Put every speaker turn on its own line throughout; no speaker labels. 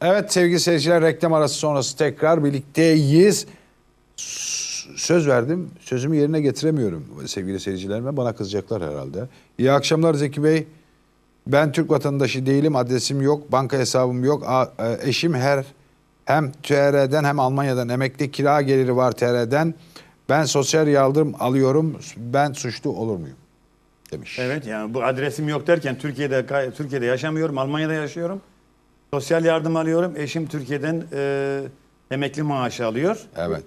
Evet sevgili seyirciler reklam arası sonrası tekrar birlikteyiz. Söz verdim. Sözümü yerine getiremiyorum sevgili seyircilerime. Bana kızacaklar herhalde. İyi akşamlar Zeki Bey. Ben Türk vatandaşı değilim. Adresim yok. Banka hesabım yok. A- e, eşim her hem TR'den hem Almanya'dan emekli kira geliri var TR'den. Ben sosyal yardım alıyorum. Ben suçlu olur muyum? Demiş.
Evet yani bu adresim yok derken Türkiye'de Türkiye'de yaşamıyorum, Almanya'da yaşıyorum. Sosyal yardım alıyorum. Eşim Türkiye'den e, emekli maaşı alıyor.
Evet.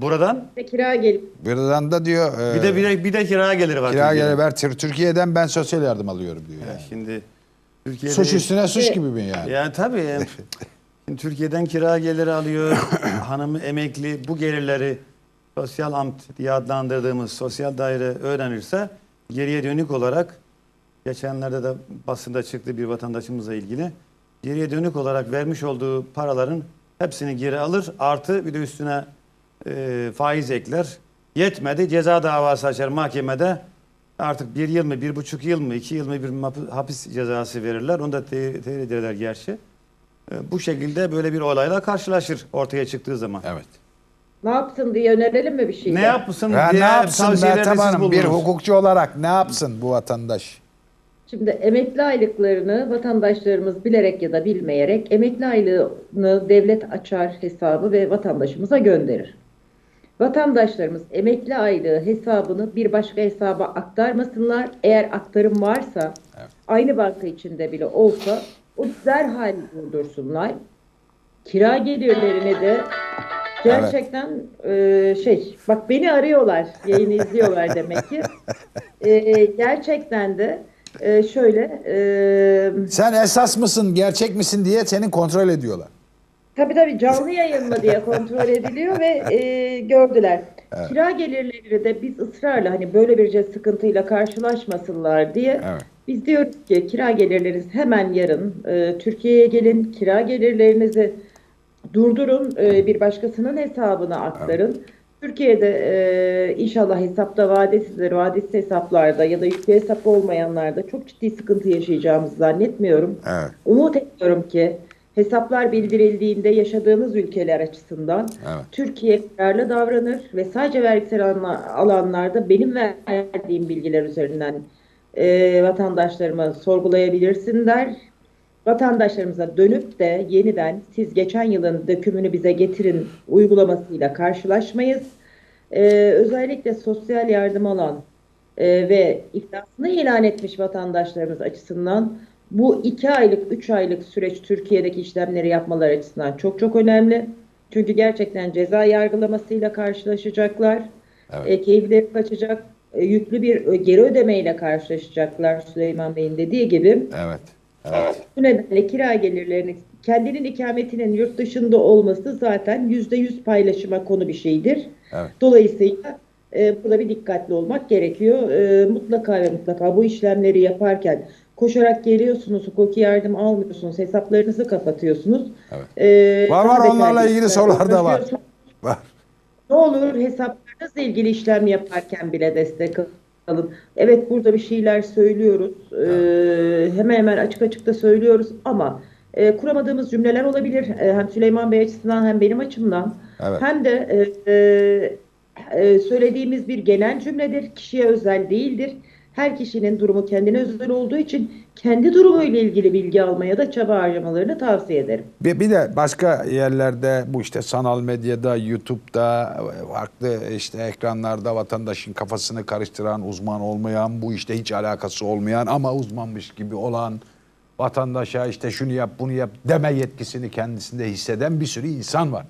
Buradan
Ve kira gelip
Buradan da diyor. e,
bir de bir de, bir de kira geliri var.
kira
Türkiye'den.
geliri ver. Tür- Türkiye'den ben sosyal yardım alıyorum diyor. Yani.
Şimdi Türkiye'de
Suç üstüne suç gibi mi yani?
Yani tabii. yani. Şimdi Türkiye'den kira geliri alıyor. Hanımı emekli. Bu gelirleri sosyal amt diye adlandırdığımız sosyal daire öğrenirse geriye dönük olarak geçenlerde de basında çıktı bir vatandaşımızla ilgili. Geriye dönük olarak vermiş olduğu paraların hepsini geri alır. Artı bir de üstüne e, faiz ekler. Yetmedi ceza davası açar mahkemede. Artık bir yıl mı, bir buçuk yıl mı, iki yıl mı bir hapis cezası verirler. Onu da te- teyit ederler gerçi. E, Bu şekilde böyle bir olayla karşılaşır ortaya çıktığı zaman.
Evet.
ne yapsın diye önerelim mi bir şey?
Ne yapsın
Ya ne
diye
yapsın
tavsiyelerde
Meltem Hanım bir hukukçu olarak ne yapsın bu vatandaş?
Şimdi emekli aylıklarını vatandaşlarımız bilerek ya da bilmeyerek emekli aylığını devlet açar hesabı ve vatandaşımıza gönderir. Vatandaşlarımız emekli aylığı hesabını bir başka hesaba aktarmasınlar. Eğer aktarım varsa aynı banka içinde bile olsa o derhal durdursunlar. Kira gelirlerini de gerçekten e, şey bak beni arıyorlar yayını izliyorlar demek ki. E, gerçekten de e, şöyle e,
Sen esas mısın, gerçek misin diye seni kontrol ediyorlar.
Tabii tabii canlı yayın mı diye kontrol ediliyor ve e, gördüler. Kira gelirleri de biz ısrarla hani böyle bir sıkıntıyla karşılaşmasınlar diye
Evet.
biz diyoruz ki kira gelirleriniz hemen yarın e, Türkiye'ye gelin kira gelirlerinizi durdurun e, bir başkasının hesabına aktarın. Türkiye'de e, inşallah hesapta vadesidir, vadesiz hesaplarda ya da yüklü hesap olmayanlarda çok ciddi sıkıntı yaşayacağımızı zannetmiyorum.
Evet.
Umut ediyorum ki hesaplar bildirildiğinde yaşadığınız ülkeler açısından
Evet.
Türkiye kararlı davranır ve sadece vergisel alanla- alanlarda benim verdiğim bilgiler üzerinden e, vatandaşlarıma sorgulayabilirsin der. Vatandaşlarımıza dönüp de yeniden siz geçen yılın dökümünü bize getirin uygulamasıyla karşılaşmayız. E, özellikle sosyal yardım alan e, ve iflasını ilan etmiş vatandaşlarımız açısından bu iki aylık, üç aylık süreç Türkiye'deki işlemleri yapmaları açısından çok çok önemli. Çünkü gerçekten ceza yargılamasıyla karşılaşacaklar.
Evet.
E, keyifleri kaçacak, e, yüklü bir ö- geri ödemeyle karşılaşacaklar Süleyman Bey'in dediği gibi.
Evet. Evet.
Bu nedenle kira gelirlerinin kendinin ikametinin yurt dışında olması zaten yüzde yüz paylaşıma konu bir şeydir.
Evet.
Dolayısıyla e, burada bir dikkatli olmak gerekiyor. E, mutlaka ve mutlaka bu işlemleri yaparken koşarak geliyorsunuz, hukuki yardım almıyorsunuz, hesaplarınızı kapatıyorsunuz.
Evet.
E,
Var, var, onlarla ilgili sorular da var. Var.
Ne olur hesaplarınızla ilgili işlem yaparken bile destek alın. Evet burada bir şeyler söylüyoruz. Ee, hemen hemen açık açık da söylüyoruz ama e, kuramadığımız cümleler olabilir. E, hem Süleyman Bey açısından hem benim açımdan.
Evet.
Hem de e, e, e, söylediğimiz bir genel cümledir. Kişiye özel değildir. Her kişinin durumu kendine özel olduğu için kendi durumuyla ilgili bilgi almaya da çaba harcamalarını tavsiye ederim.
Bir, bir de başka yerlerde bu işte sanal medyada, YouTube'da, farklı işte ekranlarda vatandaşın kafasını karıştıran, uzman olmayan, bu işte hiç alakası olmayan ama uzmanmış gibi olan vatandaşa işte şunu yap bunu yap deme yetkisini kendisinde hisseden bir sürü insan var.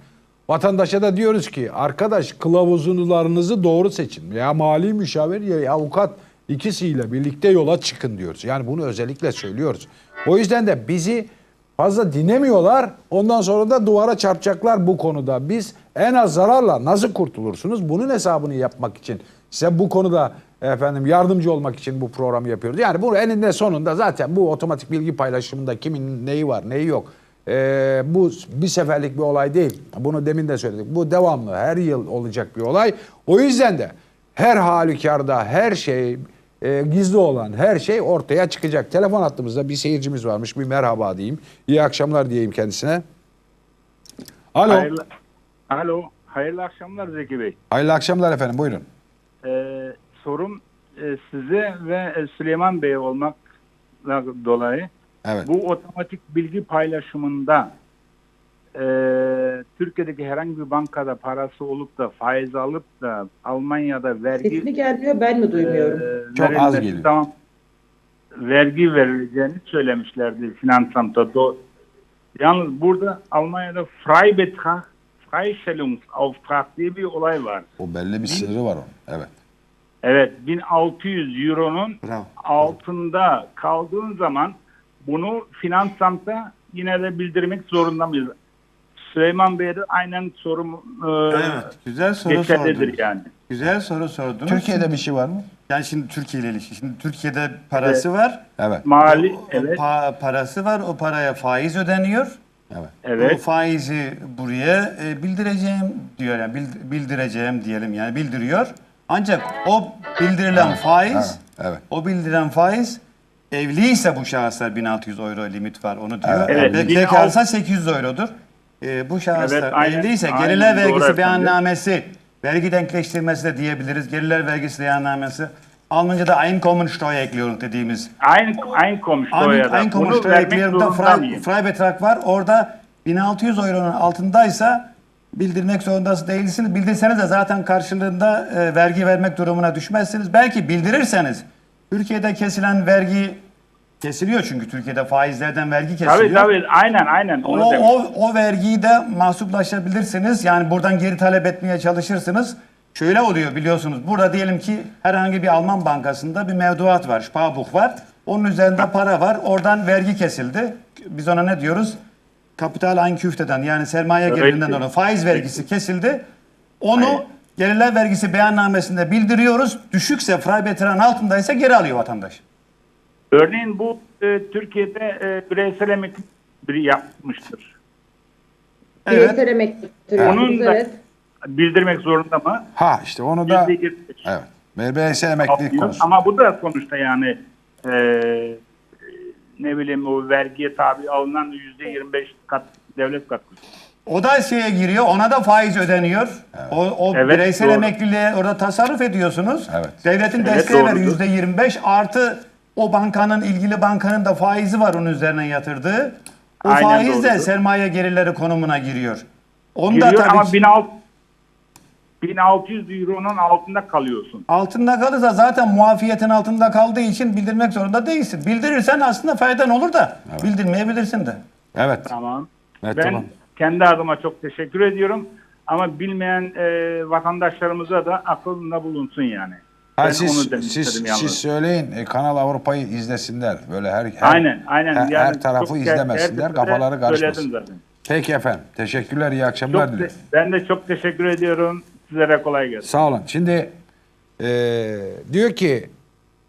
Vatandaşa da diyoruz ki arkadaş kılavuzunularınızı doğru seçin. Ya mali müşavir ya avukat ikisiyle birlikte yola çıkın diyoruz. Yani bunu özellikle söylüyoruz. O yüzden de bizi fazla dinlemiyorlar. Ondan sonra da duvara çarpacaklar bu konuda. Biz en az zararla nasıl kurtulursunuz? Bunun hesabını yapmak için size bu konuda efendim yardımcı olmak için bu programı yapıyoruz. Yani bu eninde sonunda zaten bu otomatik bilgi paylaşımında kimin neyi var neyi yok. Ee, bu bir seferlik bir olay değil. Bunu demin de söyledik. Bu devamlı her yıl olacak bir olay. O yüzden de her halükarda her şey e, gizli olan her şey ortaya çıkacak. Telefon hattımızda bir seyircimiz varmış. Bir merhaba diyeyim. İyi akşamlar diyeyim kendisine. Alo.
Hayırlı, alo, hayırlı akşamlar Zeki Bey.
Hayırlı akşamlar efendim buyurun.
Ee, sorum e, size ve e, Süleyman Bey olmakla dolayı
Evet.
bu otomatik bilgi paylaşımında e, Türkiye'deki herhangi bir bankada parası olup da faiz alıp da Almanya'da vergi
Sesini gelmiyor ben mi duymuyorum?
e,
Çok az geliyor.
Tamam, vergi verileceğini söylemişlerdi Finansamt'ta. Do- Yalnız burada Almanya'da Freibetrag, Freistellungsauftrag diye bir olay var.
O belli bir sınırı var onun. Evet.
Evet 1600 euronun
Bravo.
altında kaldığın zaman bunu Finansamt'ta yine de bildirmek zorunda mıyız? Süleyman Bey'e de aynen sorum e,
Evet, güzel soru
geçerlidir
sordunuz.
yani.
Güzel soru sordunuz.
Türkiye'de bir şey var mı?
yani şimdi Türkiye ile ilişki. Şimdi Türkiye'de parası var.
Evet.
Mali
O- o
evet
pa- parası var. O paraya faiz ödeniyor.
Evet.
O
evet
faizi buraya e, bildireceğim diyor yani bild- bildireceğim diyelim yani bildiriyor. Ancak o bildirilen faiz
evet, evet.
o bildirilen faiz evliyse bu şahıslar 1600 euro limit var onu diyor.
Evet.
Ve
Evet.
bekarsa 800 eurodur. E, bu şahıslar
Evet, aynen,
evliyse
aynen,
gelirler
doğru
vergisi
efendim.
beyannamesi, vergi denkleştirmesi de diyebiliriz. Gelirler vergisi beyannamesi. Almanca'da Einkommensteuer ekliyoruz dediğimiz
aynı aynı komşuya da bunu
Einkommensteuer
vermek
ekleyelim de
zorunda
Frei,
mıyım?
Freibetrag var. Orada 1600 euronun altındaysa bildirmek zorundasınız değilsiniz. Bildirseniz de zaten karşılığında e, vergi vermek durumuna düşmezsiniz. Belki bildirirseniz Türkiye'de kesilen vergi kesiliyor çünkü Türkiye'de faizlerden vergi kesiliyor.
Tabii tabii aynen aynen onu
O, o, o vergiyi de mahsuplaşabilirsiniz. Yani buradan geri talep etmeye çalışırsınız. Şöyle oluyor biliyorsunuz. Burada diyelim ki herhangi bir Alman bankasında bir mevduat var. Sparbuch var. Onun üzerinde para var. Oradan vergi kesildi. Biz ona ne diyoruz? Kapital Einkünfte'den yani sermaye
Evet.
gelirinden dolayı faiz vergisi kesildi. Onu
Aynen.
gelirler vergisi beyannamesinde bildiriyoruz. Düşükse Freibetrag'ın altındaysa geri alıyor vatandaş.
Örneğin bu e, Türkiye'de e, bireysel emekli biri yapmıştır.
Bireysel emekli
Onun
evet.
da
evet.
bildirmek zorunda mı?
Ha işte onu da evet. Bireysel emeklilik
Alıyor.
konusu.
Ama bu da sonuçta yani e, ne bileyim o vergiye tabi alınan yüzde 25 kat devlet katkısı.
O da şeye giriyor, ona da faiz ödeniyor. O, o
Evet,
bireysel
doğru.
emekliliğe orada tasarruf ediyorsunuz.
Evet.
Devletin
Evet,
desteği var
doğrudur.
yüzde 25 artı o bankanın ilgili bankanın da faizi var onun üzerine yatırdığı. O
Aynen
faiz de
doğrudur.
sermaye gelirleri konumuna giriyor. Onu da
Giriyor
tabii
ama
ki-
1600, 1600 euronun altında kalıyorsun.
altında kalırsa zaten muafiyetin altında kaldığı için bildirmek zorunda değilsin. Bildirirsen aslında faydan olur da bildirmeyebilirsin de.
Evet.
Tamam.
Evet,
ben
tamam.
kendi adıma çok teşekkür ediyorum. Ama bilmeyen e, vatandaşlarımıza da aklında bulunsun yani.
Ha,
Ben
siz,
onu
siz,
yalnız.
siz söyleyin e, Kanal Avrupa'yı izlesinler. Böyle her, her
Aynen, aynen.
Her,
Yani
her tarafı
çok-
izlemesinler.
her-
kafaları karışmasın. Peki efendim. Teşekkürler. iyi akşamlar
Çok
diliyorum.
ben de çok teşekkür ediyorum. Sizlere kolay gelsin.
Sağ olun. Şimdi e, diyor ki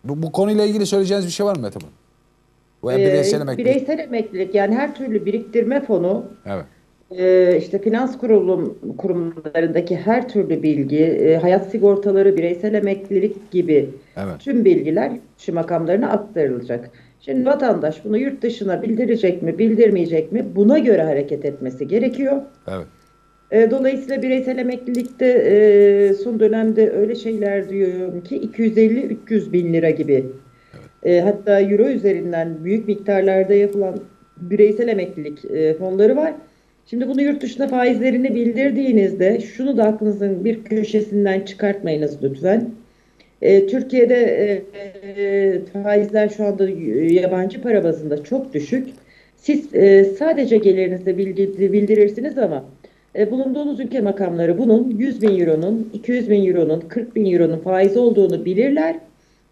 bu, bu konuyla ilgili söyleyeceğiniz bir şey var mı Mete? Bu
Ee,
bireysel emeklilik.
bireysel emeklilik yani her türlü biriktirme fonu
Evet.
E, işte finans kurulum kurumlarındaki her türlü bilgi, e, hayat sigortaları, bireysel emeklilik gibi
Evet.
tüm bilgiler dışı makamlarına aktarılacak. Şimdi vatandaş bunu yurt dışına bildirecek mi, bildirmeyecek mi? Buna göre hareket etmesi gerekiyor.
Evet.
E, Dolayısıyla bireysel emeklilikte e, son dönemde öyle şeyler diyorum ki 250-300 bin lira gibi. E, hatta euro üzerinden büyük miktarlarda yapılan bireysel emeklilik e, fonları var. Şimdi bunu yurt dışına faizlerini bildirdiğinizde şunu da aklınızın bir köşesinden çıkartmayınız lütfen. E, Türkiye'de e, e, faizler şu anda yabancı para bazında çok düşük. Siz e, sadece gelirinizi bildirirsiniz ama e, bulunduğunuz ülke makamları bunun 100 bin euronun, 200 bin euronun, 40 bin euronun faiz olduğunu bilirler.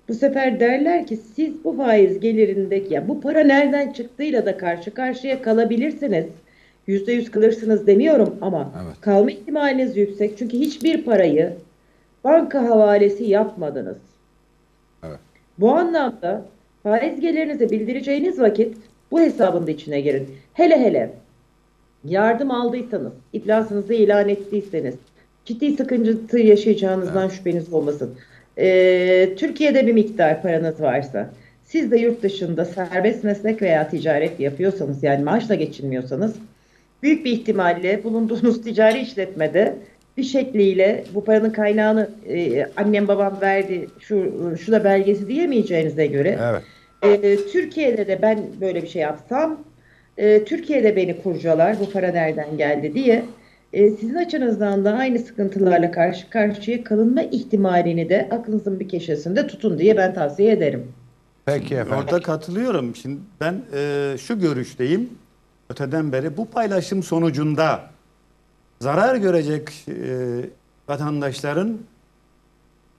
Bu sefer derler ki siz bu faiz gelirindeki, ya bu para nereden çıktığıyla da karşı karşıya kalabilirsiniz. Yüzde yüz kalırsınız demiyorum ama
Evet.
kalma ihtimaliniz yüksek. Çünkü hiçbir parayı banka havalesi yapmadınız.
Evet.
Bu anlamda faiz gelirinizi bildireceğiniz vakit bu hesabın da içine girin. Hele hele yardım aldıysanız, iflasınızı ilan ettiyseniz, ciddi sıkıntı yaşayacağınızdan şüpheniz olmasın. Ee, Türkiye'de bir miktar paranız varsa, siz de yurt dışında serbest meslek veya ticaret yapıyorsanız, yani maaşla geçinmiyorsanız, büyük bir ihtimalle bulunduğunuz ticari işletmede bir şekliyle bu paranın kaynağını e, annem babam verdi şu şu da belgesi diyemeyeceğinize göre
Evet.
e, Türkiye'de de ben böyle bir şey yapsam e, Türkiye'de beni kurcalar bu para nereden geldi diye e, sizin açınızdan da aynı sıkıntılarla karşı karşıya kalınma ihtimalini de aklınızın bir köşesinde tutun diye ben tavsiye ederim.
Peki efendim.
Orada katılıyorum. Şimdi ben e, şu görüşteyim. Öteden beri bu paylaşım sonucunda zarar görecek e, vatandaşların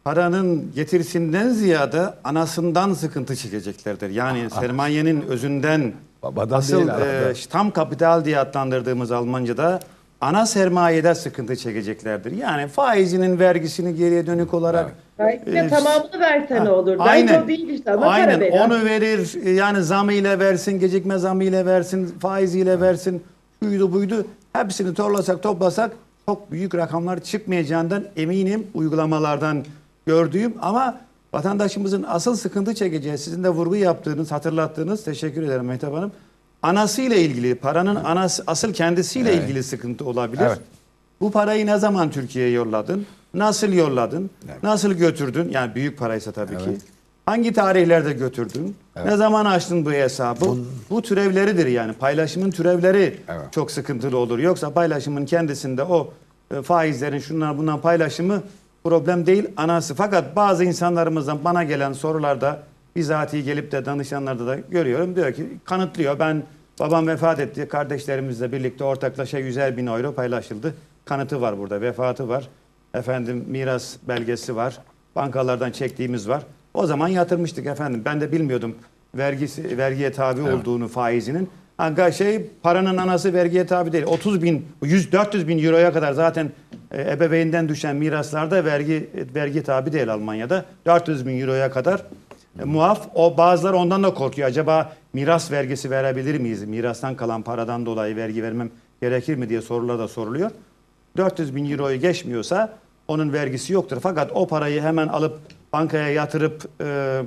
paranın getirisinden ziyade anasından sıkıntı çekeceklerdir. Yani sermayenin özünden
Babadan
asıl e, tam kapital diye adlandırdığımız Almanca'da ana sermayede sıkıntı çekeceklerdir. Yani faizinin vergisini geriye dönük olarak
Belki
e,
de tamamını verse ne olur?
Aynen.
O değil işte para
Aynen
verir.
onu verir yani zamıyla versin, gecikme zamıyla versin, faiziyle versin, şuydu buydu. Hepsini toplasak toplasak çok büyük rakamlar çıkmayacağından eminim uygulamalardan gördüğüm ama vatandaşımızın asıl sıkıntı çekeceği sizin de vurgu yaptığınız, hatırlattığınız teşekkür ederim Mehtap Hanım. Anasıyla ilgili, paranın anası, asıl kendisiyle ilgili sıkıntı olabilir.
Evet.
Bu parayı ne zaman Türkiye'ye yolladın? Nasıl yolladın? Nasıl götürdün? Yani büyük paraysa tabii ki. Hangi tarihlerde götürdün? Ne zaman açtın bu hesabı? bu türevleridir yani. Paylaşımın türevleri
Evet.
çok sıkıntılı olur. Yoksa paylaşımın kendisinde o e, faizlerin şunlar bundan paylaşımı problem değil anası. Fakat bazı insanlarımızdan bana gelen sorularda bizatihi gelip de danışanlarda da görüyorum. Diyor ki kanıtlıyor ben babam vefat etti kardeşlerimizle birlikte ortaklaşa 100'er bin euro paylaşıldı. Kanıtı var burada vefatı var. Efendim miras belgesi var. Bankalardan çektiğimiz var. O zaman yatırmıştık efendim. Ben de bilmiyordum vergisi vergiye tabi olduğunu faizinin. Ha, şey paranın anası vergiye tabi değil. 30 bin, 100 400 bin euroya kadar zaten e, ebeveynden düşen miraslarda vergi vergi tabi değil Almanya'da. 400 bin euroya kadar e, muaf. O bazıları ondan da korkuyor. Acaba miras vergisi verebilir miyiz? Mirastan kalan paradan dolayı vergi vermem gerekir mi diye sorular da soruluyor. 400 bin euroyu geçmiyorsa onun vergisi yoktur. Fakat o parayı hemen alıp bankaya yatırıp e,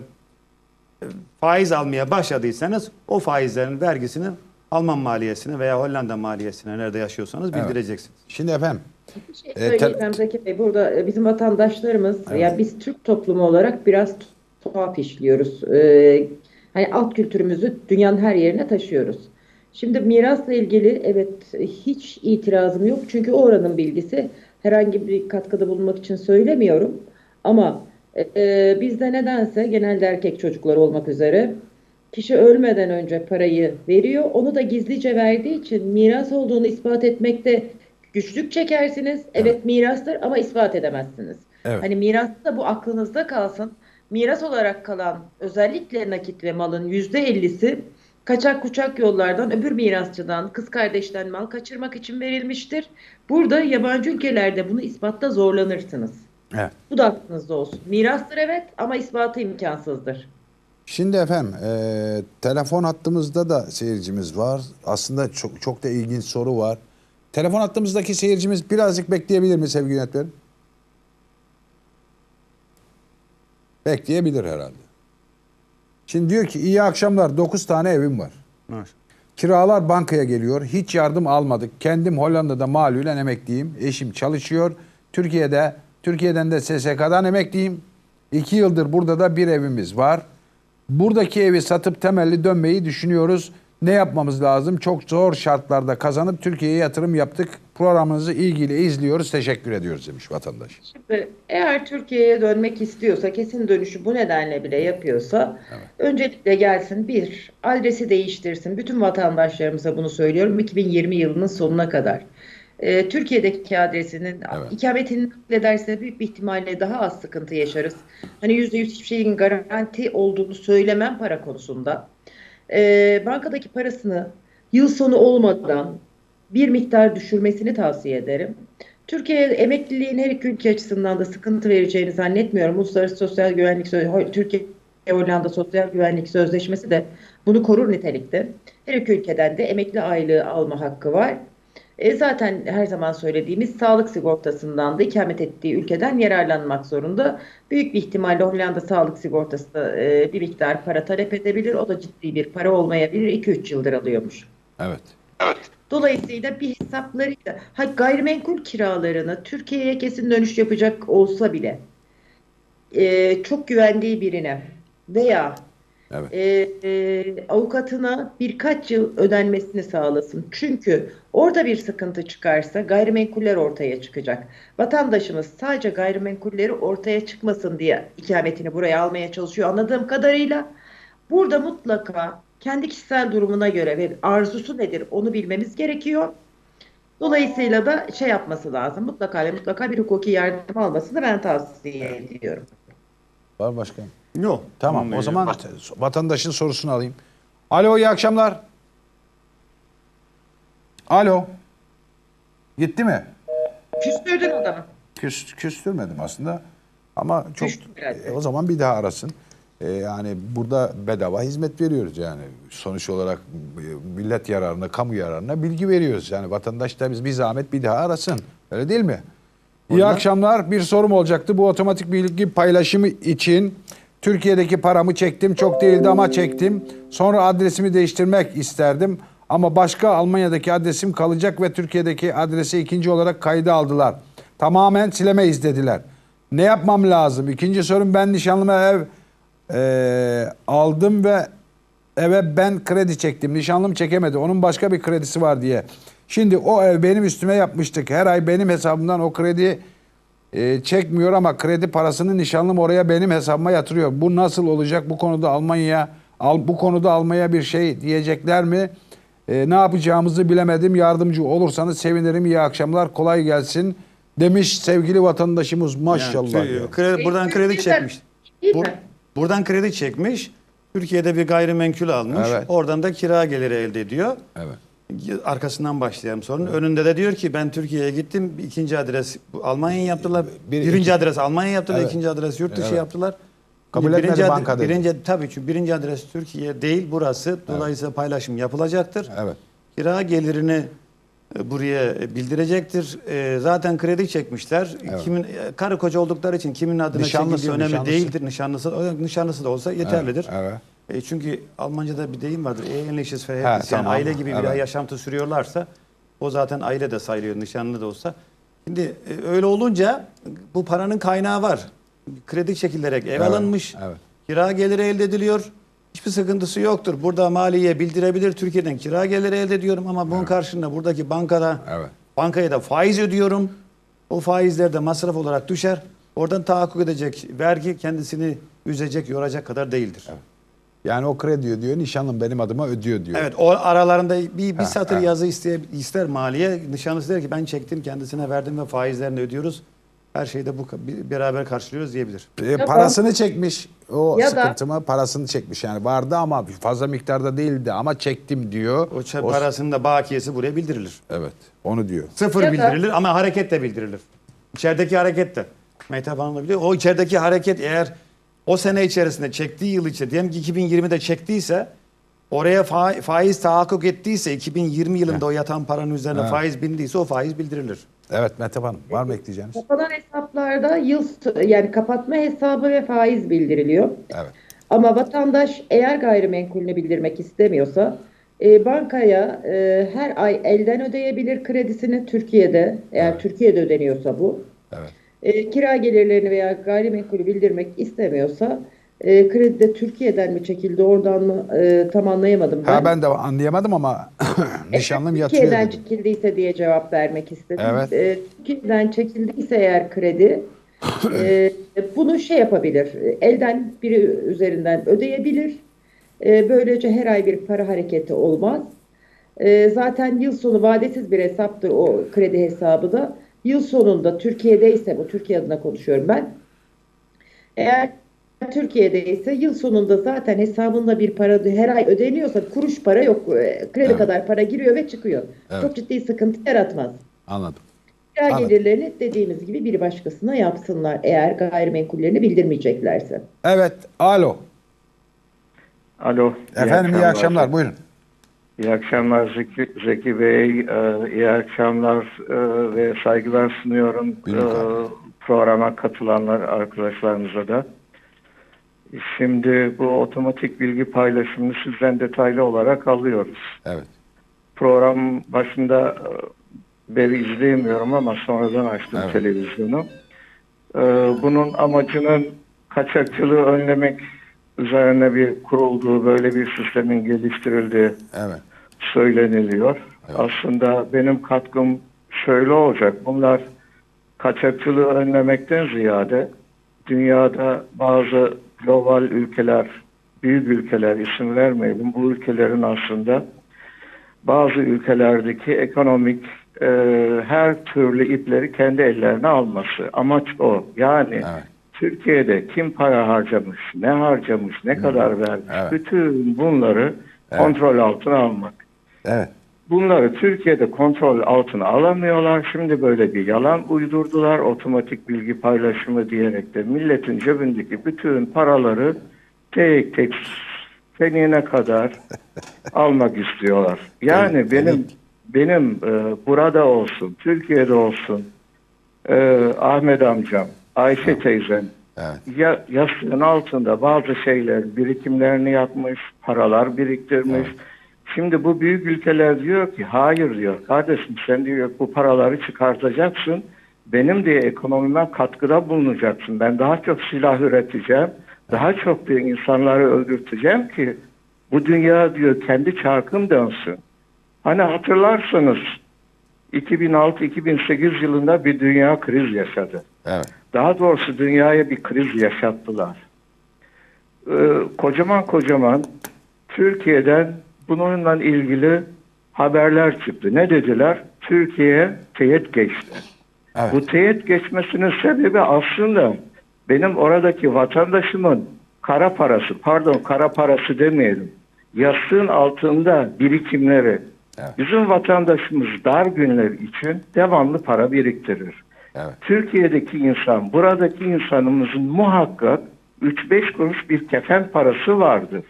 faiz almaya başladıysanız o faizlerin vergisini Alman maliyesine veya Hollanda maliyesine nerede yaşıyorsanız
Evet.
bildireceksiniz.
Şimdi efendim.
Bir şey
E,
Zeki Bey. Burada e, bizim vatandaşlarımız, ya biz Türk toplumu olarak biraz tuhaf işliyoruz. Ee, hani alt kültürümüzü dünyanın her yerine taşıyoruz. Şimdi mirasla ilgili evet hiç itirazım yok. Çünkü o oranın bilgisi herhangi bir katkıda bulunmak için söylemiyorum. Ama e, bizde nedense genelde erkek çocuklar olmak üzere kişi ölmeden önce parayı veriyor. Onu da gizlice verdiği için miras olduğunu ispat etmekte güçlük çekersiniz. Evet, mirastır ama ispat edemezsiniz.
Evet.
Hani mirasta da bu aklınızda kalsın. Miras olarak kalan özellikle nakit ve malın yüzde ellisi kaçak kuçak yollardan öbür mirasçıdan, kız kardeşten mal kaçırmak için verilmiştir. Burada yabancı ülkelerde bunu ispatta zorlanırsınız.
Evet.
Bu da aklınızda olsun. Mirastır evet ama ispatı imkansızdır.
Şimdi efendim e, telefon hattımızda da seyircimiz var. Aslında çok çok da ilginç soru var. Telefon hattımızdaki seyircimiz birazcık bekleyebilir mi sevgili yönetmenim? Bekleyebilir herhalde. Şimdi diyor ki iyi akşamlar 9 tane evim var. Kiralar bankaya geliyor. Hiç yardım almadık. Kendim Hollanda'da malulen emekliyim. Eşim çalışıyor. Türkiye'de Türkiye'den de SSK'dan emekliyim. İki yıldır burada da bir evimiz var. Buradaki evi satıp temelli dönmeyi düşünüyoruz. Ne yapmamız lazım? Çok zor şartlarda kazanıp Türkiye'ye yatırım yaptık. Programınızı ilgiyle izliyoruz. Teşekkür ediyoruz demiş vatandaş.
Şimdi eğer Türkiye'ye dönmek istiyorsa, kesin dönüşü bu nedenle bile yapıyorsa, öncelikle gelsin bir, adresi değiştirsin. Bütün vatandaşlarımıza bunu söylüyorum 2020 yılının sonuna kadar. Ee, Türkiye'deki adresinin
Evet.
ikametini ederse büyük bir ihtimalle daha az sıkıntı yaşarız. Hani yüzde yüz hiçbir şeyin garanti olduğunu söylemem para konusunda. Ee, bankadaki parasını yıl sonu olmadan bir miktar düşürmesini tavsiye ederim. Türkiye emekliliğin her iki ülke açısından da sıkıntı vereceğini zannetmiyorum. Uluslararası Sosyal Güvenlik Sözleşmesi, Türkiye Hollanda Sosyal Güvenlik Sözleşmesi de bunu korur nitelikte. Her iki ülkeden de emekli aylığı alma hakkı var. E zaten her zaman söylediğimiz sağlık sigortasından da ikamet ettiği ülkeden yararlanmak zorunda. Büyük bir ihtimalle Hollanda sağlık sigortası da, e, bir miktar para talep edebilir. O da ciddi bir para olmayabilir. 2-3 yıldır alıyormuş.
Evet.
Dolayısıyla bir hesaplarıyla ha, gayrimenkul kiralarını Türkiye'ye kesin dönüş yapacak olsa bile e, çok güvendiği birine veya
Evet.
e, e, avukatına birkaç yıl ödenmesini sağlasın. Çünkü orada bir sıkıntı çıkarsa gayrimenkuller ortaya çıkacak. Vatandaşımız sadece gayrimenkulleri ortaya çıkmasın diye ikametini buraya almaya çalışıyor anladığım kadarıyla. Burada mutlaka kendi kişisel durumuna göre ve arzusu nedir onu bilmemiz gerekiyor. Dolayısıyla da şey yapması lazım. Mutlaka ve mutlaka bir hukuki yardım almasını ben tavsiye ediyorum.
Var başka.
Yok.
Tamam o zaman vatandaşın sorusunu alayım. Alo iyi akşamlar. Alo. Gitti mi?
Küstürdün adamı.
Küs, küstürmedim aslında. Ama çok. E, o zaman bir daha arasın. E, yani burada bedava hizmet veriyoruz yani. Sonuç olarak e, millet yararına, kamu yararına bilgi veriyoruz. Yani vatandaş da biz bir zahmet bir daha arasın. Öyle değil mi? İyi akşamlar. Bir sorum olacaktı. Bu otomatik bilgi paylaşımı için Türkiye'deki paramı çektim. Çok değildi ama çektim. Sonra adresimi değiştirmek isterdim. Ama başka Almanya'daki adresim kalacak ve Türkiye'deki adresi ikinci olarak kayda aldılar. Tamamen sileme istediler. Ne yapmam lazım? İkinci sorum ben nişanlıma ev eee, aldım ve eve ben kredi çektim. Nişanlım çekemedi. Onun başka bir kredisi var diye. Şimdi o ev benim üstüme yapmıştık. Her ay benim hesabımdan o kredi e, çekmiyor ama kredi parasını nişanlım oraya benim hesabıma yatırıyor. Bu nasıl olacak? Bu konuda Almanya al, bu konuda almaya bir şey diyecekler mi? E, ne yapacağımızı bilemedim. Yardımcı olursanız sevinirim. İyi akşamlar. Kolay gelsin. Demiş sevgili vatandaşımız. Maşallah.
Yani,
ya.
kredi, buradan kredi çekmiş. Bur- buradan kredi çekmiş. Türkiye'de bir gayrimenkul almış.
Evet.
Oradan da kira geliri elde ediyor.
Evet.
Arkasından başlayalım sorun. Önünde de diyor ki ben Türkiye'ye gittim. ikinci adres Almanya yaptılar.
Bir-
birinci
iki-
adres Almanya yaptılar.
Evet.
ikinci adres yurt dışı
Evet.
yaptılar.
Kabul
Birinci
etmedi
ad-
banka dedi.
Birinci, tabii ki birinci adres Türkiye değil burası. Dolayısıyla paylaşım yapılacaktır.
Evet.
Kira gelirini e, buraya bildirecektir. E, zaten kredi çekmişler.
Evet.
Kimin e, karı koca oldukları için kimin adına
Nişanlısı,
çekildiği önemli
nişanlısı.
değildir. Nişanlısı nişanlısı da olsa yeterlidir.
Evet, evet.
E, çünkü Almanca'da bir deyim vardır.
Ha,
Verhältnis. Yani
tamam.
aile gibi bir
Evet.
yaşantı sürüyorlarsa o zaten aile de sayılıyor nişanlı da olsa. Şimdi e, öyle olunca bu paranın kaynağı var. Kredi çekilerek ev
Evet,
alınmış.
evet.
Kira geliri elde ediliyor. Hiçbir sıkıntısı yoktur. Burada maliye bildirebilir. Türkiye'den kira geliri elde ediyorum ama bunun karşılığında buradaki bankada
Evet.
bankaya da faiz ödüyorum. O faizler de masraf olarak düşer. Oradan tahakkuk edecek vergi kendisini üzecek, yoracak kadar değildir. Evet,
Yani o kredi ödüyor. Nişanlım benim adıma ödüyor diyor.
o aralarında bir, bir
Ha,
satır
ha.
yazı isteye, ister maliye. Nişanlısı der ki ben çektim kendisine verdim ve faizlerini ödüyoruz. Her şeyi de bu bir- beraber karşılıyoruz diyebilir.
E, parasını çekmiş. O
Ya da-
sıkıntımı parasını çekmiş yani. Vardı ama fazla miktarda değildi ama çektim diyor.
O ça- parasının da bakiyesi buraya bildirilir.
Evet. Onu diyor.
Sıfır
Ya da-
bildirilir ama hareket de bildirilir. İçerideki hareket de. Mehtap Hanım da biliyor. O içerideki hareket eğer o sene içerisinde çektiği yıl içinde diyelim ki 2020'de çektiyse oraya fa- faiz tahakkuk ettiyse 2020 yılında o yatan paranın üzerine
Ha.
faiz bindiyse o faiz bildirilir.
Evet Mete Hanım var mı ekleyeceğiniz?
Kapanan hesaplarda yıl yani kapatma hesabı ve faiz bildiriliyor.
Evet.
Ama vatandaş eğer gayrimenkulünü bildirmek istemiyorsa e, bankaya e, her ay elden ödeyebilir kredisini Türkiye'de eğer
Evet.
Türkiye'de ödeniyorsa bu.
Evet.
E, kira gelirlerini veya gayrimenkulü bildirmek istemiyorsa e, kredi de Türkiye'den mi çekildi oradan mı e, tam anlayamadım ben.
Ha ben de anlayamadım ama nişanlım yatıyor
Türkiye'den
dedi.
çekildiyse diye cevap vermek istedim.
Evet.
Ee, Türkiye'den çekildiyse eğer kredi e, bunu şey yapabilir. Elden biri üzerinden ödeyebilir. E, böylece her ay bir para hareketi olmaz. E, zaten yıl sonu vadesiz bir hesaptır o kredi hesabı da. Yıl sonunda Türkiye'deyse bu Türkiye adına konuşuyorum ben. Eğer Türkiye'de ise yıl sonunda zaten hesabında bir para her ay ödeniyorsa kuruş para yok. E, Kredi
Evet.
kadar para giriyor ve çıkıyor.
Evet.
Çok ciddi sıkıntı yaratmaz.
Anladım.
Kira
Anladım.
gelirlerini dediğimiz gibi biri başkasına yapsınlar eğer gayrimenkullerini bildirmeyeceklerse.
Evet. Alo.
Alo.
Efendim iyi akşamlar. Buyurun.
İyi akşamlar Zeki, Zeki Bey. Ee, iyi akşamlar e, ve saygılar sunuyorum e,
kardeşim.
programa katılanlar arkadaşlarımıza da. Şimdi bu otomatik bilgi paylaşımını sizden detaylı olarak alıyoruz.
Evet.
program başında e, beri izleyemiyorum ama sonradan açtım
Evet.
televizyonu. Ee, bunun amacının kaçakçılığı önlemek üzerine bir kurulduğu, böyle bir sistemin geliştirildiği
Evet.
söyleniliyor. Aslında benim katkım şöyle olacak. Bunlar kaçakçılığı önlemekten ziyade dünyada bazı global ülkeler, büyük ülkeler isim vermeyelim. Bu ülkelerin aslında bazı ülkelerdeki ekonomik e, her türlü ipleri kendi ellerine alması. Amaç o. Yani
Evet.
Türkiye'de kim para harcamış, ne harcamış, ne kadar vermiş,
Evet.
bütün bunları
Evet.
kontrol altına almak.
Evet.
Bunları Türkiye'de kontrol altına alamıyorlar. Şimdi böyle bir yalan uydurdular. Otomatik bilgi paylaşımı diyerek de milletin cebindeki bütün paraları tek tek senine kadar almak istiyorlar. Yani
Evet,
benim
evet.
benim e, burada olsun, Türkiye'de olsun, e, Ahmet amcam, Ayşe teyzem,
Evet.
ya, yastığın altında bazı şeyler birikimlerini yapmış, paralar biriktirmiş. Şimdi bu büyük ülkeler diyor ki hayır diyor kardeşim sen diyor bu paraları çıkartacaksın. Benim diye ekonomime katkıda bulunacaksın. Ben daha çok silah üreteceğim. Daha çok diyor insanları öldürteceğim ki bu dünya diyor kendi çarkım dönsün. Hani hatırlarsanız 2006-2008 yılında bir dünya kriz yaşadı.
Evet.
Daha doğrusu dünyaya bir kriz yaşattılar. Ee, kocaman kocaman Türkiye'den bununla ilgili haberler çıktı. Ne dediler? Türkiye teyit geçti.
Evet.
Bu teyit geçmesinin sebebi aslında benim oradaki vatandaşımın kara parası, pardon kara parası demeyelim, yastığın altında birikimleri.
Evet.
Bizim vatandaşımız dar günler için devamlı para biriktirir.
Evet.
Türkiye'deki insan, buradaki insanımızın muhakkak 3-5 kuruş bir kefen parası vardır.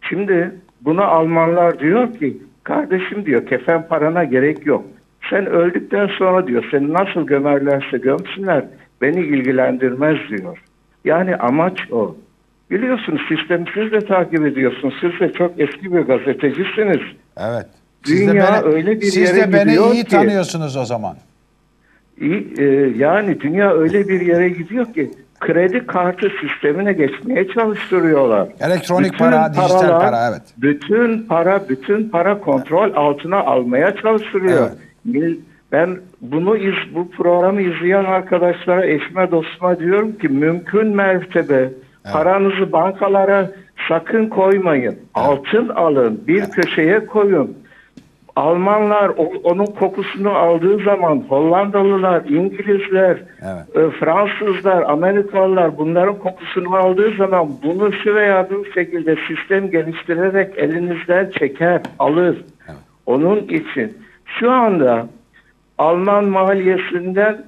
Şimdi buna Almanlar diyor ki, kardeşim diyor kefen parana gerek yok. Sen öldükten sonra diyor, seni nasıl gömerlerse gömsünler, beni ilgilendirmez diyor. Yani amaç o. Biliyorsunuz sistemi siz de takip ediyorsunuz. Siz de çok eski bir gazetecisiniz.
Evet.
Dünya öyle bir
siz
yere
de beni
gidiyor
iyi
ki-
tanıyorsunuz o zaman.
E, yani dünya öyle bir yere gidiyor ki kredi kartı sistemine geçmeye çalıştırıyorlar.
Elektronik para, dijital
paralar,
para, evet.
Bütün para, bütün para kontrol altına almaya çalıştırıyor.
Evet.
Ben bunu iz, bu programı izleyen arkadaşlara, eşime, dostuma diyorum ki mümkün mertebe paranızı bankalara sakın koymayın. Altın alın, bir köşeye koyun. Almanlar onun kokusunu aldığı zaman Hollandalılar, İngilizler,
Evet.
e, Fransızlar, Amerikalılar bunların kokusunu aldığı zaman bunu bu şekilde sistem geliştirerek elinizden çeker, alır. Onun için şu anda Alman maliyesinden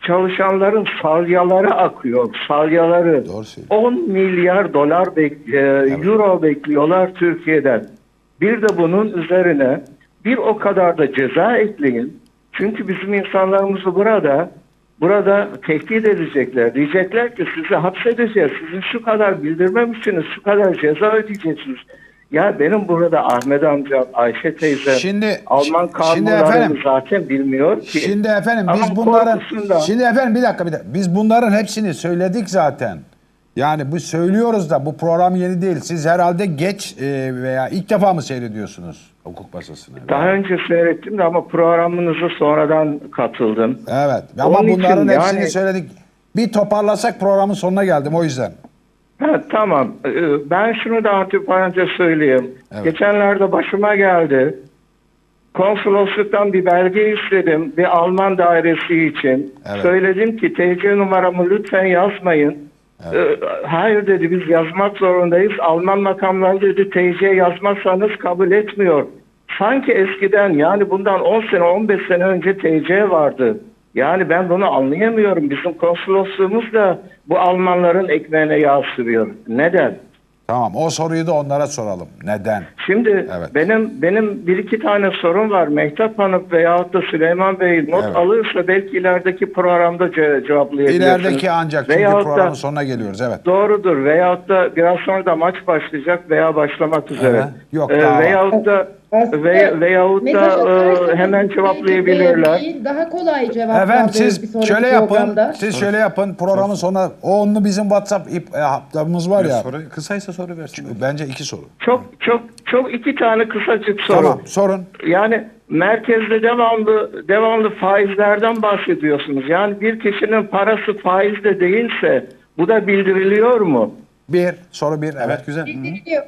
çalışanların salyaları akıyor, salyaları.
Doğru söylüyorsun.
10 milyar dolar bek- e, euro bekliyorlar Türkiye'den. Bir de bunun üzerine bir o kadar da ceza ekleyin. Çünkü bizim insanlarımızı burada burada tehdit edecekler. Diyecekler ki sizi hapsedeceğiz. Sizin şu kadar bildirmemişsiniz, şu kadar ceza ödeyeceksiniz. Ya benim burada Ahmet amcam, Ayşe teyze,
Şimdi-
Alman
şimdi
kanunlarını
efendim-
zaten bilmiyor ki.
Şimdi efendim biz
Ama
bunların şimdi efendim bir dakika bir dakika. Biz bunların hepsini söyledik zaten. Yani bu söylüyoruz da bu program yeni değil. Siz herhalde geç e, veya ilk defa mı seyrediyorsunuz hukuk masasını?
Daha önce seyrettim de ama programınıza sonradan katıldım.
Evet. Ama
Onun için
bunların hepsini
yani-
söyledik. Bir toparlasak programın sonuna geldim o yüzden.
Ha, tamam. Ee, Ben şunu da antiparantez söyleyeyim.
Evet.
Geçenlerde başıma geldi. Konsolosluktan bir belge istedim bir Alman dairesi için.
Evet.
Söyledim ki TC numaramı lütfen yazmayın. Ee, hayır dedi biz yazmak zorundayız. Alman makamları dedi TC yazmazsanız kabul etmiyor. Sanki eskiden yani bundan 10 sene 15 sene önce TC vardı. Yani ben bunu anlayamıyorum. Bizim konsolosluğumuz da bu Almanların ekmeğine yağ sürüyor. Neden?
Tamam o soruyu da onlara soralım. Neden?
Şimdi
Evet.
benim benim bir iki tane sorum var. Mehtap Hanım veyahut da Süleyman Bey not
Evet.
alırsa belki ilerideki programda ce- cevaplayabilirsiniz.
İlerideki ancak çünkü
Veyahut da-
programın sonuna geliyoruz. Evet.
Doğrudur. Veyahut da biraz sonra da maç başlayacak veya başlamak üzere.
Evet. Yok,
Ee,
daha
veyahut da
Aslında
ve veyahut da e, hemen cevaplayabilirler.
değil, Daha kolay cevaplandırır
Efendim siz şöyle yapın.
programda.
Siz şöyle yapın. Programın sonuna o onlu bizim WhatsApp ip, e, haptamız var ya.
Soru, kısaysa soru versin.
Bence iki soru.
Çok çok çok iki tane kısacık soru.
Tamam sorun.
Yani merkezde devamlı devamlı faizlerden bahsediyorsunuz. Yani bir kişinin parası faizde değilse bu da bildiriliyor mu?
Bir soru bir. Evet.
Evet güzel.
Bildiriliyor.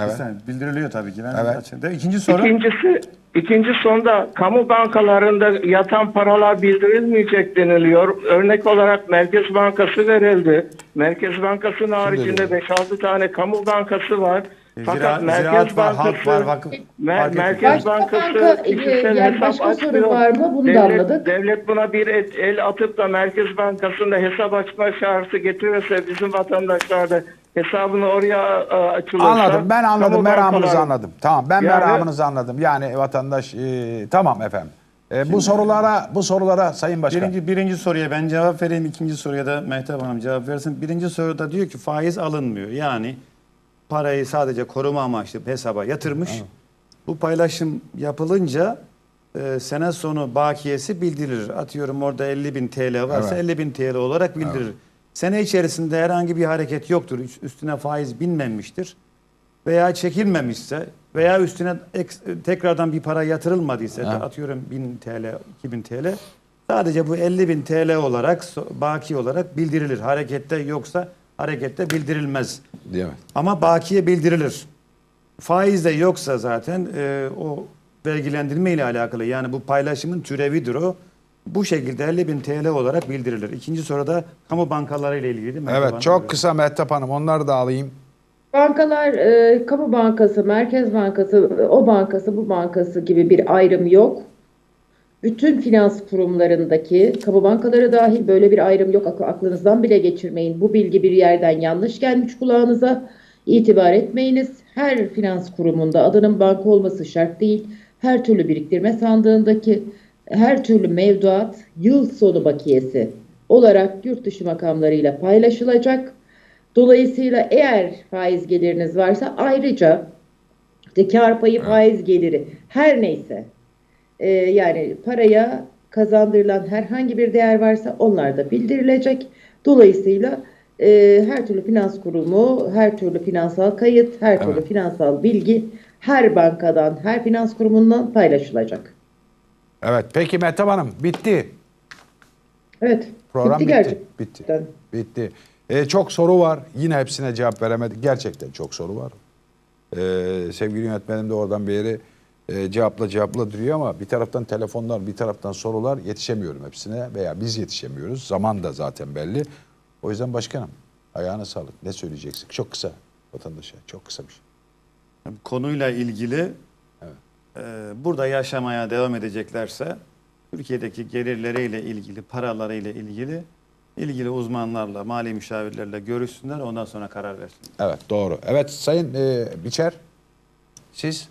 Evet.
Güzel. Bildiriliyor tabii ki. Ben
Evet.
De, İkinci soru.
İkincisi ikinci sonda kamu bankalarında yatan paralar bildirilmeyecek deniliyor. Örnek olarak Merkez Bankası verildi. Merkez Bankası'nın haricinde 5-6 tane kamu bankası var. Fakat
Zira,
Merkez
ziraat var,
Bankası
halk var, vakıf.
Mer-. Merkez
Başka
Bankası
banka-
kişisel
yani
hesap
başka soru
açmıyor.
var mı? Bunu da
devlet,
anladık.
Devlet buna bir et- el atıp da Merkez Bankası'nda hesap açma şartı getirirse bizim vatandaşlar da hesabını oraya e, açılırsa...
Anladım. Ben anladım. Meramınızı
bankaları-
anladım. Tamam. Ben
Yani-
meramınızı anladım. Yani vatandaş e, tamam efendim. E, bu sorulara bu sorulara Sayın Başkan.
Birinci, birinci soruya ben cevap vereyim. ikinci soruya da Mehtap Hanım cevap versin. Birinci soruda diyor ki faiz alınmıyor. Yani parayı sadece koruma amaçlı hesaba yatırmış. Bu paylaşım yapılınca e, sene sonu bakiyesi bildirilir. Atıyorum orada 50 bin TL varsa
Evet.
50 bin TL olarak bildirilir. Sene içerisinde herhangi bir hareket yoktur. Üst- Üstüne faiz binmemiştir. Veya çekilmemişse veya üstüne ek- tekrardan bir para yatırılmadıysa
Ha.
atıyorum 1000 TL, 2000 TL sadece bu 50 bin TL olarak baki olarak bildirilir. Harekette yoksa harekette bildirilmez.
Mi?
Ama bakiye bildirilir. Faiz de yoksa zaten e, o vergilendirme ile alakalı yani bu paylaşımın türevidir o. Bu şekilde 50 bin TL olarak bildirilir. İkinci soruda kamu bankaları ile ilgili. Mehtap
Evet
Hanım
çok
buyurun.
kısa Mehtap Hanım onları da alayım.
Bankalar, e, kamu bankası, merkez bankası, o bankası, bu bankası gibi bir ayrım yok. Bütün finans kurumlarındaki, kamu bankaları dahil böyle bir ayrım yok. Ak- Aklınızdan bile geçirmeyin. Bu bilgi bir yerden yanlış gelmiş kulağınıza. İtibar etmeyiniz. Her finans kurumunda adının banka olması şart değil. Her türlü biriktirme sandığındaki her türlü mevduat yıl sonu bakiyesi olarak yurt dışı makamlarıyla paylaşılacak. Dolayısıyla eğer faiz geliriniz varsa ayrıca işte kar payı faiz geliri her neyse e, yani paraya kazandırılan herhangi bir değer varsa onlar da bildirilecek. Dolayısıyla e, her türlü finans kurumu, her türlü finansal kayıt, her türlü
Evet.
finansal bilgi her bankadan, her finans kurumundan paylaşılacak.
Evet peki Mehtap Hanım bitti.
Evet.
Program
bitti
bitti.
gerçekten.
Bitti. Bitti. E, çok soru var. Yine hepsine cevap veremedik. Gerçekten çok soru var. E, sevgili yönetmenim de oradan bir yeri e, cevapla cevapla duruyor ama bir taraftan telefonlar, bir taraftan sorular yetişemiyorum hepsine veya biz yetişemiyoruz. Zaman da zaten belli. O yüzden başkanım ayağına sağlık. Ne söyleyeceksin? Çok kısa vatandaşa. Çok kısa bir şey.
konuyla ilgili burada yaşamaya devam edeceklerse Türkiye'deki gelirleriyle ilgili, paralarıyla ilgili ilgili uzmanlarla, mali müşavirlerle görüşsünler ondan sonra karar versinler.
Evet doğru. Evet Sayın e, Biçer siz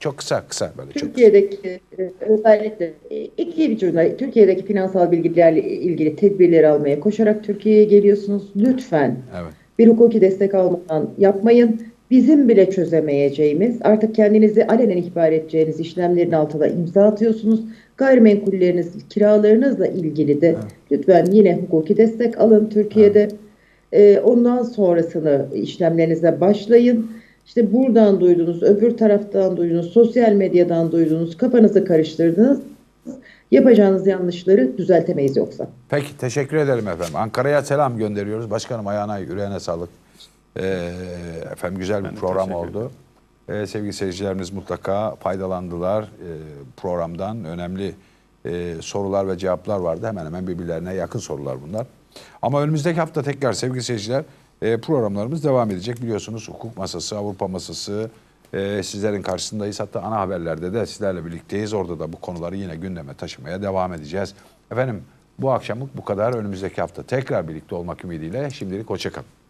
çok kısa kısa böyle çok kısa.
Türkiye'deki e, özellikle e, iki bir cümle Türkiye'deki finansal bilgilerle ilgili tedbirleri almaya koşarak Türkiye'ye geliyorsunuz. Lütfen
Evet.
bir hukuki destek almadan yapmayın. Bizim bile çözemeyeceğimiz, artık kendinizi alenen ihbar edeceğiniz işlemlerin altına imza atıyorsunuz. Gayrimenkulleriniz, kiralarınızla ilgili de lütfen yine hukuki destek alın Türkiye'de. Ee, ondan sonrasını işlemlerinize başlayın. İşte buradan duydunuz, öbür taraftan duydunuz, sosyal medyadan duydunuz, kafanızı karıştırdınız. Yapacağınız yanlışları düzeltemeyiz yoksa.
Peki teşekkür ederim efendim. Ankara'ya selam gönderiyoruz. Başkanım ayağına yüreğine sağlık. Ee, efendim güzel bir
Ben
program oldu. Ee, sevgili seyircilerimiz mutlaka faydalandılar. Ee, programdan önemli e, sorular ve cevaplar vardı. Hemen hemen birbirlerine yakın sorular bunlar. Ama önümüzdeki hafta tekrar sevgili seyirciler e, programlarımız devam edecek. Biliyorsunuz hukuk masası, Avrupa masası e, sizlerin karşısındayız. Hatta ana haberlerde de sizlerle birlikteyiz. Orada da bu konuları yine gündeme taşımaya devam edeceğiz. Efendim bu akşamlık bu kadar. Önümüzdeki hafta tekrar birlikte olmak ümidiyle şimdilik hoşçakalın.